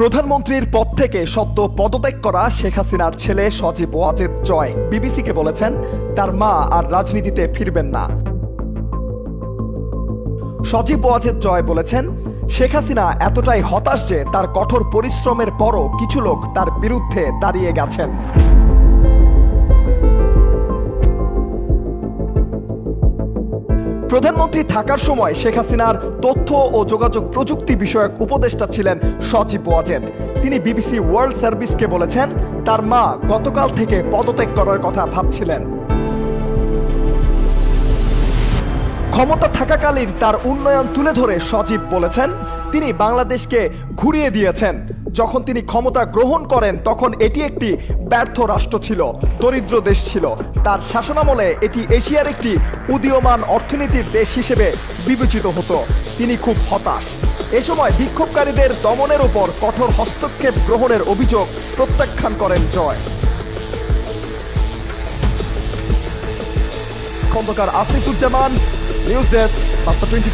প্রধানমন্ত্রীর পদ থেকে সত্য পদত্যাগ করা শেখ হাসিনার ছেলে সজীব ওয়াজেদ জয়। বিবিসিকে বলেছেন, তার মা আর রাজনীতিতে ফিরবেন না। সজীব ওয়াজেদ জয় বলেছেন, শেখ হাসিনা এতটাই হতাশ যে তার কঠোর পরিশ্রমের পরও কিছু লোক তার বিরুদ্ধে দাঁড়িয়ে গেছেন। প্রধানমন্ত্রী থাকার সময় শেখ হাসিনার তথ্য ও যোগাযোগ প্রযুক্তি বিষয়ক উপদেষ্টা ছিলেন সজীব ওয়াজেদ। তিনি বিবিসি ওয়ার্ল্ড সার্ভিসকে বলেছেন, তার মা গতকাল থেকে পদত্যাগ করার কথা ভাবছিলেন। ক্ষমতা থাকাকালীন তার উন্নয়ন তুলে ধরে সজীব বলেছেন, তিনি বাংলাদেশকে ঘুরিয়ে দিয়েছেন। যখন তিনি ক্ষমতা গ্রহণ করেন, তখন এটি একটি ব্যর্থ রাষ্ট্র ছিল, দরিদ্র দেশ ছিল। তার শাসনামলে এটি এশিয়ার একটি উদীয়মান অর্থনীতির দেশ হিসেবে বিবেচিত হতো। তিনি খুব হতাশ। এ সময় বিক্ষোভকারীদের দমনের ওপর কঠোর হস্তক্ষেপ গ্রহণের অভিযোগ প্রত্যাখ্যান করেন Joy. Khandakar Asifuzzaman, news desk, Barta twenty